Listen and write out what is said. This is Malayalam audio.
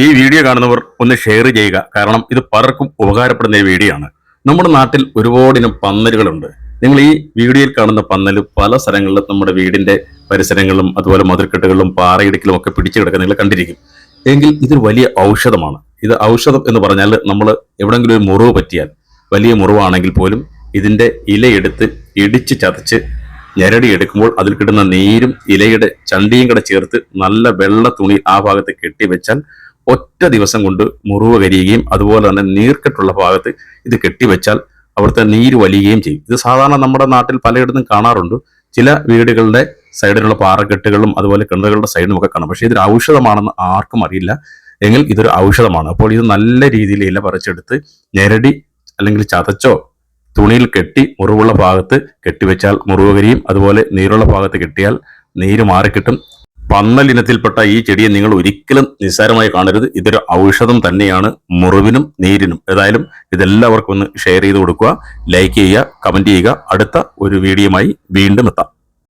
ഈ വീഡിയോ കാണുന്നവർ ഒന്ന് ഷെയർ ചെയ്യുക. കാരണം ഇത് പലർക്കും ഉപകാരപ്പെടുന്ന ഒരു വീഡിയോ ആണ്. നമ്മുടെ നാട്ടിൽ ഒരുപാടിനം പന്നലുകളുണ്ട്. നിങ്ങൾ ഈ വീഡിയോയിൽ കാണുന്ന പന്നൽ പല സ്ഥലങ്ങളിലും നമ്മുടെ വീടിന്റെ പരിസരങ്ങളിലും അതുപോലെ മതിൽക്കെട്ടുകളിലും പാറയിടുക്കിലും ഒക്കെ പിടിച്ചു കിടക്കുന്ന നിങ്ങൾ കണ്ടിരിക്കും. എങ്കിൽ ഇതൊരു വലിയ ഔഷധമാണ്. ഇത് ഔഷധം എന്ന് പറഞ്ഞാൽ നമ്മൾ എവിടെങ്കിലും ഒരു മുറിവ് പറ്റിയാൽ വലിയ മുറിവാണെങ്കിൽ പോലും ഇതിന്റെ ഇലയെടുത്ത് ഇടിച്ച് ചതച്ച് ഞരടി എടുക്കുമ്പോൾ അതിൽ കിട്ടുന്ന നീരും ഇലയുടെ ചണ്ടിയും കൂടെ ചേർത്ത് നല്ല വെള്ള തുണി ആ ഭാഗത്ത് കെട്ടിവെച്ചാൽ ഒറ്റ ദിവസം കൊണ്ട് മുറിവ് കരിയുകയും അതുപോലെ തന്നെ നീർക്കെട്ടുള്ള ഭാഗത്ത് ഇത് കെട്ടിവെച്ചാൽ അവിടുത്തെ നീര് വലിയുകയും ചെയ്യും. ഇത് സാധാരണ നമ്മുടെ നാട്ടിൽ പലയിടത്തും കാണാറുണ്ട്. ചില വീടുകളുടെ സൈഡിലുള്ള പാറക്കെട്ടുകളും അതുപോലെ കിണറുകളുടെ സൈഡിലും ഒക്കെ കാണാം. പക്ഷേ ഇതൊരു ഔഷധമാണെന്ന് ആർക്കും അറിയില്ല. എങ്കിൽ ഇതൊരു ഔഷധമാണ്. അപ്പോൾ ഇത് നല്ല രീതിയിൽ ഇല പറിച്ചെടുത്ത് ഞെരടി അല്ലെങ്കിൽ ചതച്ചോ തുണിയിൽ കെട്ടി മുറിവുള്ള ഭാഗത്ത് കെട്ടിവെച്ചാൽ മുറിവ് കരിയും. അതുപോലെ നീരുള്ള ഭാഗത്ത് കെട്ടിയാൽ നീര് മാറിക്കിട്ടും. പന്നൽ ഇനത്തിൽപ്പെട്ട ഈ ചെടിയെ നിങ്ങൾ ഒരിക്കലും നിസ്സാരമായി കാണരുത്. ഇതൊരു ഔഷധം തന്നെയാണ്. മുറിവിനും നീരിനും. ഏതായാലും ഇതെല്ലാവർക്കും ഒന്ന് ഷെയർ ചെയ്ത് കൊടുക്കുക. ലൈക്ക് ചെയ്യുക കമന്റ് ചെയ്യുക. അടുത്ത ഒരു വീഡിയോയുമായി വീണ്ടും എത്താം.